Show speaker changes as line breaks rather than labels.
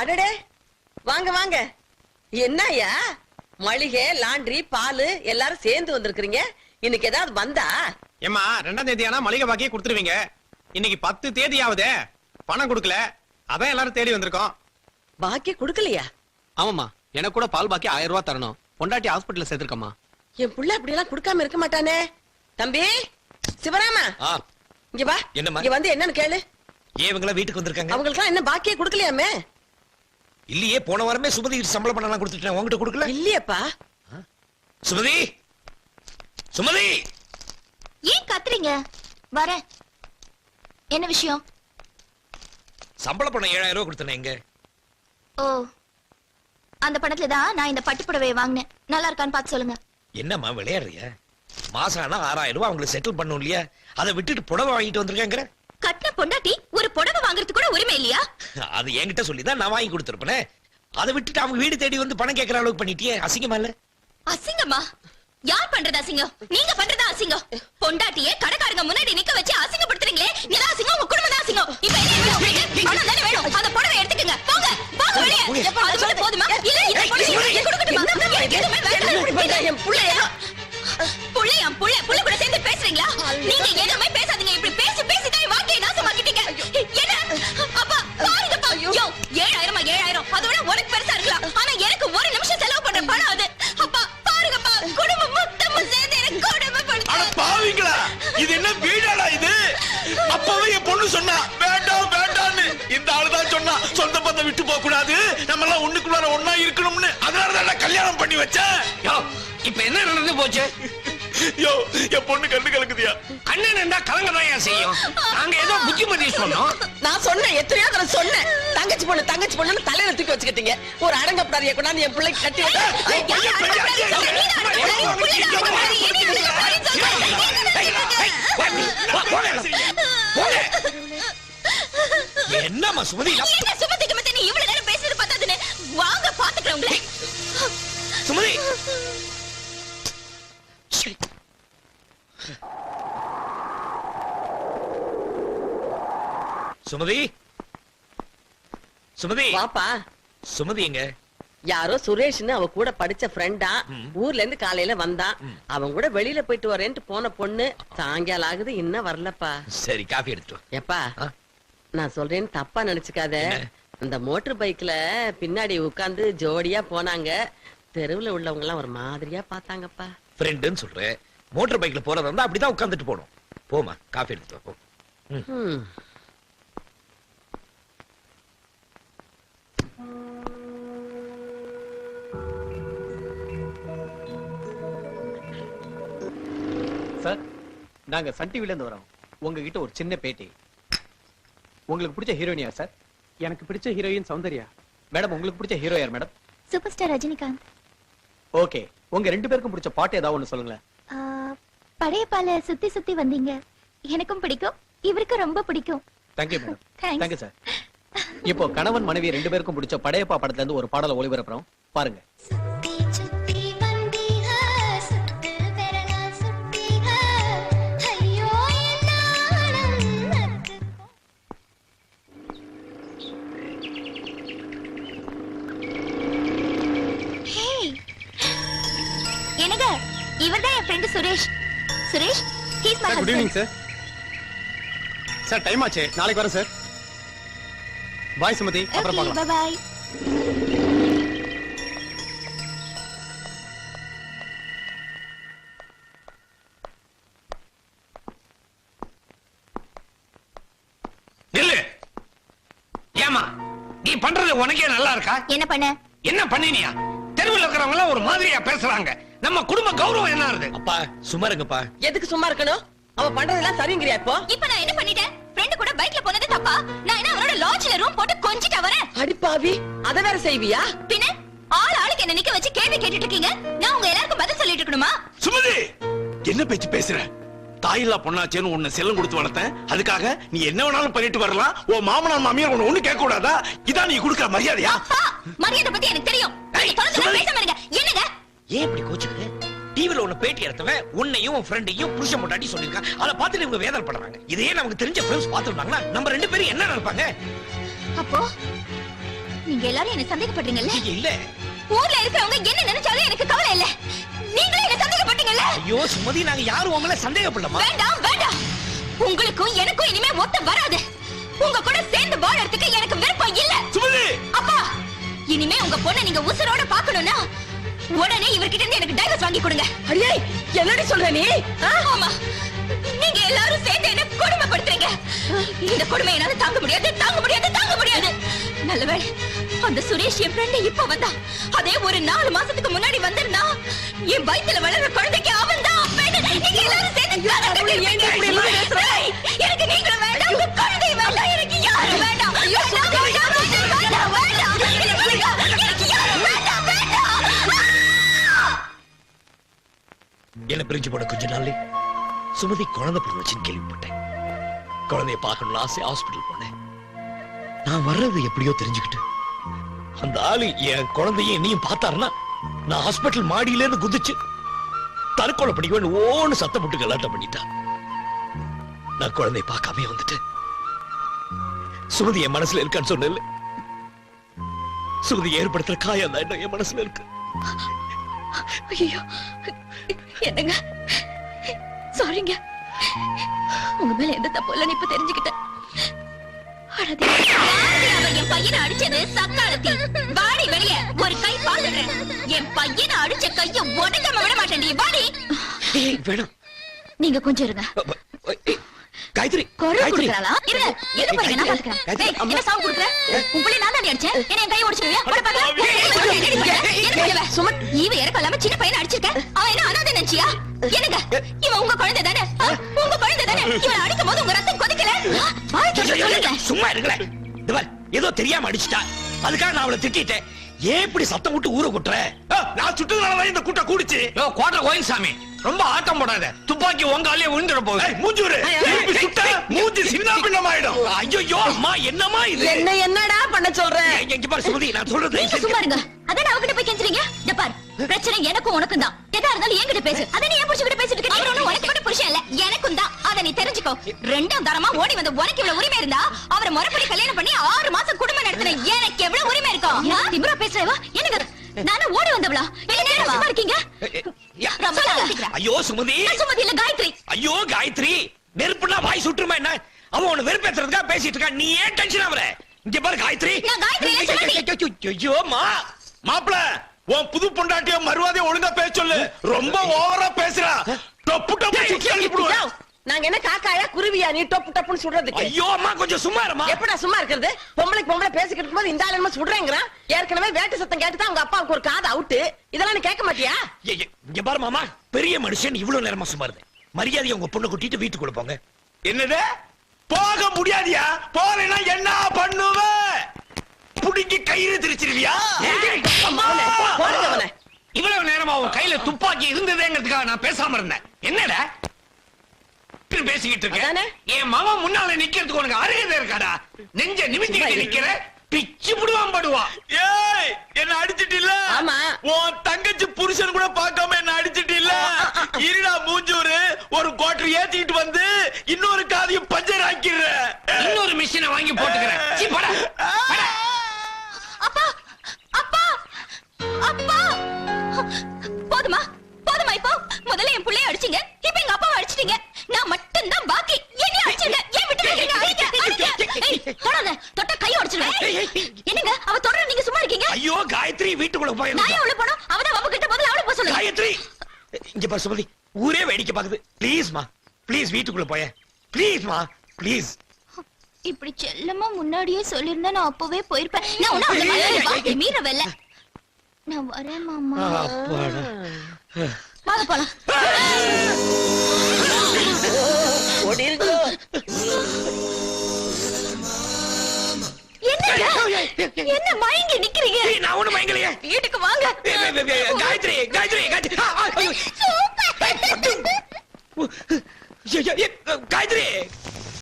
அடடே! வாங்க வாங்க. என்னய்யா? மளிகை லாண்ட்ரி பால் எல்லாரும் சேர்ந்து வந்திருக்கிறீங்க. இன்னைக்கு ஏதாவது வந்தா?
ஏம்மா ரெண்டாம் தேதி ஆனா மளிகை பாக்கியே கொடுத்துருவீங்க. இன்னைக்கு பத்து தேதி ஆகுதே பணம் கொடுக்கல. அதான் எல்லாரும் தேடி வந்திருக்கோம்.
பாக்கி கொடுக்கலையா?
ஆமாமா எனக்கு கூட பால் பாக்கி ஆயிரம் ரூபாய் தரணும். பொண்டாட்டி ஹாஸ்பிட்டல்ல சேர்த்திருக்கம்மா.
என் புள்ள அப்படி எல்லாம் கொடுக்காம இருக்க மாட்டானே. தம்பி சிவராமா.
ஆ.
இங்க வா.
என்னம்மா?
இங்க வந்து என்னன்னு கேளு.
ஏன் இவங்களா வீட்டுக்கு வந்திருக்காங்க?
அவங்களுக்கு என்ன பாக்கியே கொடுக்கலையாமே?
இல்லையே போன வாரமே சுமதி சம்பளம் பண்ணலாம் கொடுத்துட்டேன். உங்ககிட்ட கொடுக்கல?
இல்லையப்பா.
சுமதி! சுமதி!
ஏன் கத்துறீங்க? வரேன். என்ன விஷயம்?
சம்பள பணம் ஏழாயிரம் ரூபாய் கொடுத்தேன்
ஓ. அந்த பணத்துல தான் நான் இந்த பட்டு புடவையை வாங்கினேன். நல்லா இருக்கான்னு பார்த்து சொல்லுங்க.
என்னம்மா விளையாடுறிய? மாசம் ஆனா ஆறாயிரம் ரூபாய் அவங்களுக்கு செட்டில் பண்ணும் இல்லையா? அதை விட்டுட்டு புடவை வாங்கிட்டு வந்திருக்கேங்கிற.
கட்டின பொண்டாட்டி புடவை வாங்குறதுக்கு கூட உரிமை இல்லையா?
அது என்கிட்ட சொல்லி தான் நான் வாங்கி கொடுத்துருப்பேனே. அதை விட்டுட்டு அவங்க வீடு தேடி வந்து பணம் கேட்கற அளவுக்கு பண்ணிட்டியே அசிங்கமா இல்ல?
அசிங்கமா? யார் பண்றது அசிங்கம்? நீங்க பண்றதா அசிங்கம். பொண்டாட்டியே கடைக்காரங்க முன்னாடி நிக்க வச்சு அசிங்கப்படுத்துறீங்களே நீங்க அசிங்கம் உங்க குடும்பம் தான் அசிங்கம். ஏழாயிரமா ஏழாயிரம் அதோட உனக்கு பெருசா இருக்கலாம். ஆனா எனக்கு ஒரு நிமிஷம் செலவு பண்ற பணம் அது. அப்பா பாருங்கப்பா. குடும்பம் மொத்தமும் சேர்ந்து எனக்கு
அட
கொடுமைப்படுத்து
பாவிங்களா. இது என்ன வீடாடா இது? அப்பவே என் பொண்ணு சொன்னா வேண்டாம் வேண்டாம்னு. இந்த ஆளுதான் சொன்னா சொந்த பந்தம் விட்டு போக கூடாது. நம்ம எல்லாம் ஒண்ணுக்குள்ளார ஒண்ணா இருக்கணும்னு. அதனாலதான் நான் கல்யாணம் பண்ணி வச்சேன்.
யோ இப்ப என்ன நடந்து போச்சு?
யோ என் பொண்ணு கண்ணு கலக்குதியா
அண்ணன் இருந்தா கலங்கதான் செய்யும்? நாங்க ஏதோ புத்திமதி சொன்னோம்.
நான் சொன்னேன் எத்தனையோ தடவை சொன்னேன். தங்கச்சி பொண்ணு தங்கச்சி பொண்ணுன்னு தலையில தூக்கி வச்சுக்கிட்டீங்க. ஒரு அடங்கப்படாதிய கொண்டாந்து என் பிள்ளைக்கு கட்டி
என்னம்மா சுமதி
என்ன சுமதிக்கு மத்த நீ இவ்வளவு நேரம் பேசுறது பத்தாதுன்னு? வாங்க பாத்துக்கிறேன் உங்களை.
சுமதி. சுமதி. சுமதி.
வாப்பா.
சுமதி எங்க?
யாரோ சுரேஷ்னு அவ கூட படிச்ச ஃப்ரெண்டா ஊர்ல இருந்து காலையில வந்தான் அவன் கூட வெளியில போயிட்டு வரேன்ட்டு போன பொண்ணு சாயங்காலம் ஆகுது இன்னும் வரலப்பா.
சரி காஃபி எடுத்துட்டு வா.
எப்பா? நான் சொல்றேன்னு தப்பா நினைச்சுக்காத? அந்த மோட்டர் பைக்ல பின்னாடி உட்கார்ந்து ஜோடியா போனாங்க. தெருவுல உள்ளவங்க எல்லாம் ஒரு மாதிரியா பார்த்தாங்கப்பா.
ஃப்ரெண்டுன்னு சொல்றேன் மோட்டார் பைக்ல போறதா இருந்தா அப்படிதான் உட்கார்ந்துட்டு போகணும் போமா காஃபி எடுத்துட்டு வா, போ.
நாங்க சன் டிவில இருந்து வரோம். உங்ககிட்ட ஒரு சின்ன பேட்டி. உங்களுக்கு பிடிச்ச ஹீரோயினியா சார் எனக்கு பிடிச்ச ஹீரோயின் சௌந்தர்யா. மேடம் உங்களுக்கு பிடிச்ச ஹீரோ யார் madam
super star Rajinikanth.
Okay உங்க ரெண்டு பேருக்கும் பிடிச்ச பாட்டு ஏதாவது ஒண்ணு சொல்லுங்களேன்.
படையப்பால சுத்தி சுத்தி வந்தீங்க. எனக்கும் பிடிக்கும். இவருக்கு ரொம்ப பிடிக்கும்.
Thank you madam. தேங்க்யூ சார் இப்போ கணவன் மனைவி ரெண்டு பேருக்கும் பிடிச்ச படையப்பா படத்துல இருந்து ஒரு பாடலை ஒளிபரப்புறோம். பாருங்க.
Good evening sir sir time ஆச்சு. நாளைக்கு வரேன் சார் பாய் சுமதி அப்புறம் பார்க்கலாம்.
பை
நில்லு. ஏமா நீ பண்றது உனக்கே நல்லா இருக்கா?
என்ன பண்ண?
என்ன பண்ணினியா? தெருவில் இருக்கிறவங்க எல்லாம் ஒரு மாதிரியா பேசுறாங்க. நம்ம குடும்ப கௌரவம் என்ன
அப்பா சும்மா இருங்கப்பா.
எதுக்கு சும்மா இருக்கணும்? அவ பண்றதெல்லாம் சரிங்கிறியா இப்போ?
இப்ப நான் என்ன பண்ணிட்டேன்? ஃப்ரெண்ட் கூட பைக்ல போனது தப்பா? நான் என்ன அவனோட லாட்ஜ்ல ரூம் போட்டு கொஞ்சிட்டு வரேன்
அடிப்பாவி அத வேற செய்வியா?
பின்ன ஆள் ஆளுக்கு என்ன நிக்க வச்சு கேள்வி கேட்டுட்டு இருக்கீங்க. நான் உங்க எல்லாருக்கும் பதில் சொல்லிட்டு இருக்கணுமா?
சுமதி என்ன பேச்சு பேசுற? தாயில்லா பொண்ணாச்சேன்னு உன்னை செல்லம் கொடுத்து வளர்த்தேன். அதுக்காக நீ என்ன வேணாலும் பண்ணிட்டு வரலாம். ஓ மாமனார் மாமியார் உன்னை ஒண்ணு கேட்க கூடாதா இதான் நீ கொடுக்கிற மரியாதையா?
மரியாதை பத்தி எனக்கு தெரியும். என்னங்க?
ஏன் இப்படி கோச்சுக்கிற? டிவில உன்னை பேட்டி எடுத்தவன் உன்னையும் உன் ஃப்ரெண்டையும் புருஷன் முட்டாட்டி சொல்லிருக்கான் அதை பார்த்துட்டு இவங்க வேதனைப்படுறாங்க இதையே நமக்கு தெரிஞ்ச ஃப்ரெண்ட்ஸ் பார்த்துருந்தாங்கன்னா நம்ம ரெண்டு பேரும் என்ன நினைப்பாங்க?
அப்போ நீங்க எல்லாரும் என்ன சந்தேகப்படுறீங்கல்ல?
இல்ல.
ஊர்ல இருக்கிறவங்க என்ன நினைச்சாலும் எனக்கு கவலை இல்ல. நீங்களே என்ன சந்தேகப்பட்டீங்கல்ல?
ஐயோ சுமதி நாங்க யாரும் உங்களை சந்தேகப்படலாமா
வேண்டாம் வேண்டாம். உங்களுக்கும் எனக்கும் இனிமே ஒத்து வராது. உங்க கூட சேர்ந்து வாழறதுக்கு எனக்கு விருப்பம் இல்ல.
சுமதி!
அப்பா இனிமே உங்க பொண்ணை நீங்க உசுரோட பாக்கணும்னா உடனே இவர்கிட்ட இருந்து எனக்கு டைவர்ஸ் வாங்கி கொடுங்க.
அடியே என்னடி சொல்ற நீ?
ஆமா. நீங்க எல்லாரும் சேர்ந்து என்ன கொடுமைப்படுத்துறீங்க. இந்த கொடுமை என்னால தாங்க முடியாது தாங்க முடியாது தாங்க முடியாது. நல்லவேளை அந்த சுரேஷ் என் ஃப்ரெண்ட் இப்ப வந்தா. அதே ஒரு நாலு மாசத்துக்கு முன்னாடி வந்திருந்தா என் வயித்துல வளர்ற குழந்தைக்கு அவன் தான் நீங்க எல்லாரும் சேர்ந்து எனக்கு நீங்களும் வேண்டாம் குழந்தை வேண்டாம் எனக்கு யாரும் வேண்டாம்,
என்ன பிரிஞ்சு போன கொஞ்ச நாள்ல சுமதி குழந்தை பிறந்துச்சுன்னு கேள்விப்பட்டேன். குழந்தைய பார்க்கணும்னு ஆசை ஹாஸ்பிட்டல் போனேன். நான் வர்றது எப்படியோ தெரிஞ்சுக்கிட்டு அந்த ஆளு என் குழந்தைய என்னையும் பார்த்தாருன்னா நான் ஹாஸ்பிட்டல் மாடியில இருந்து குதிச்சு தற்கொலை பண்ணிக்குவேன் ஓன்னு சத்தம் போட்டு கலாட்டம் பண்ணிட்டான் நான் குழந்தைய பார்க்காமே வந்துட்டேன் சுமதி என் மனசுல இருக்கான்னு சொன்ன சுமதி ஏற்படுத்துற காயம் தான் என் மனசுல இருக்கு.
ஐயோ என்னங்க? சாரிங்க உங்க மேல எந்த தப்பு இல்லைன்னு இப்ப தெரிஞ்சுக்கிட்டேன். என் பையனை அடிச்சது சக்காலத்தி. வாடி வெளிய ஒரு கை பாத்துடுறேன் என் பையனை அடிச்ச கைய உடஞ்சாம விட மாட்டேன் வாடி.
வேணாம்.
நீங்க கொஞ்சம் இருங்க.
காயத்ரி
குரல் கொடுக்கறாளா? நான் பாத்துக்கறேன் ஏய், என்ன சவுண்ட் கொடுக்கற உன் புள்ளை நான் தான் அடிச்சேன் என்ன என் கைய ஒடிச்சிருவியா போட பாக்கலாம் சுமத் ஈவ இறக்க இல்லாம சின்ன பையனை அடிச்சிருக்க அவன் என்ன அனாதை நினைச்சியா என்னங்க இவன் உங்க குழந்தை தானே? உங்க குழந்தை தானே இவன் அடிக்கும் போது உங்க ரத்தம் கொதிக்கல
சும்மா பார், ஏதோ தெரியாம அடிச்சிட்டா அதுக்காக நான் அவளை திட்டிட்டேன் ஏன் இப்படி சத்தம் விட்டு ஊற கொட்டுற
நான் சுட்டதுனாலதான் இந்த கூட்டம் கூடுச்சு
கோட்டை கோயில் சாமி ரொம்ப ஆட்டம் போடாத. துப்பாக்கி உங்காலே விழுந்துட போகுது.
ஏய், மூஞ்சூரு திருப்பி சுட்டா மூஞ்சி சின்ன பின்னமாயிடும்.
ஐயோ அம்மா என்னம்மா இது?
என்ன என்னடா பண்ண சொல்ற?
ஏய், இங்க பாரு சுமதி நான் சொல்றது
சும்மா இருங்க. அதான் அவகிட்ட போய் கெஞ்சுறீங்க இந்த பார். பிரச்சனை எனக்கும் உனக்கும் தான். எதா இருந்தாலும் என்கிட்ட பேசு. அத நீ என் புருஷன் பேசிட்டு இருக்க. அவர் ஒண்ணும் உனக்கு மட்டும் புருஷன் இல்ல. எனக்கும் தான். அத நீ தெரிஞ்சுக்கோ. ரெண்டாம் தரமா ஓடி வந்த உனக்கு இவ்வளவு உரிமை இருந்தா அவரை முறைப்படி கல்யாணம் பண்ணி ஆறு மாசம் குடும்பம் நடத்தின எனக்கு எவ்வளவு உரிமை இருக்கும் திமிரா பேசுறவா? என்னங்க? நானும் ஓடி வந்தவளா? என்ன
ஐயோ சுமதி.
சுமதி இல்ல காயத்ரி.
ஐயோ காயத்ரி. நெருப்புனா வாய் சுட்டுருமா என்ன? அவன் உன்னை வெறுப்பேத்துறதுக்காக பேசிட்டு இருக்கா நீ ஏன் டென்ஷன் ஆகுற? இங்க பாரு காயத்ரி. ஐயோ மா
மாப்பிள உன் புது பொண்டாட்டிய மறுவாதிய ஒழுங்கா பேச சொல்லு. ரொம்ப ஓவரா பேசுறா. டப்பு டப்பு சுத்தி அனுப்பிடுவேன்.
நாங்க என்ன காக்காயா குருவியா நீ டொப்பு டப்புன்னு சுடுறதுக்கு
ஐயோ அம்மா கொஞ்சம் சும்மா இருமா.
எப்படா சும்மா இருக்கிறது? பொம்பளைக்கு பொம்பளை பேசிக்கிட்டு இருக்கும்போது இந்த ஆள் என்ன சுடுறேங்கிறான் ஏற்கனவே வேட்டு சத்தம் கேட்டு தான் உங்க அப்பாவுக்கு ஒரு காது அவுட்டு. இதெல்லாம் நீ கேட்க மாட்டியா?
இங்க பாரு மாமா பெரிய மனுஷன் இவ்வளவு நேரமா சும்மா இருந்தேன். மரியாதையை உங்க பொண்ணை கூட்டிட்டு வீட்டுக்கு போங்க.
என்னது? போக முடியாதியா? போறேன்னா என்ன பண்ணுவ? புடிங்கி கயிறு திரிச்சிருவியா.
இவ்வளவு நேரமா உன் கையில துப்பாக்கி இருந்ததேங்கிறதுக்காக நான் பேசாம இருந்தேன். என்னடா? இப்படி பேசிக்கிட்டு
அதானே?
இருக்க என் மகன் முன்னால நிக்கிறதுக்கு உனக்கு அருகதை இருக்காடா? நெஞ்ச நிமித்திக்கிட்டு நிக்கிற பிச்சு புடுவான் படுவான்
ஏய் என்ன அடிச்சிட்டு இல்ல
ஆமா.
உன் தங்கச்சி புருஷன் கூட பார்க்காம என்ன அடிச்சிட்டு இல்ல இருடா மூஞ்சூரு ஒரு கோட்டர் ஏத்திட்டு வந்து இன்னொரு காதையும் பஞ்சர் ஆக்கிடுற.
இன்னொரு மிஷினை வாங்கி போட்டுக்கிறேன்.
காயத்ரி வீட்டுக்குள்ள
நான்
போயிருந்தா
ஏன் உள்ள போனோம் அவதான் அவ கிட்ட முதல்ல அவளை போக சொல்லுங்க
காயத்ரி! இங்க பாரு சுமதி ஊரே வேடிக்கை பாக்குது. ப்ளீஸ் மா ப்ளீஸ் வீட்டுக்குள்ள போய. ப்ளீஸ் மா ப்ளீஸ்
இப்படி செல்லமா முன்னாடியே சொல்லிருந்தா நான் அப்பவே போயிருப்பேன். நான் உன்ன அவளை மறந்து வாங்கி மீறவில்லை நான் வரேன் மாமா.
அப்பாடா.
வாங்க போலாம்.
ஓடி இருக்கோ
என்னங்க என்ன மயங்கி நிக்கிறீங்க? வீட்டுக்கு வாங்க.
காயத்ரி காயத்ரி காயத்ரி.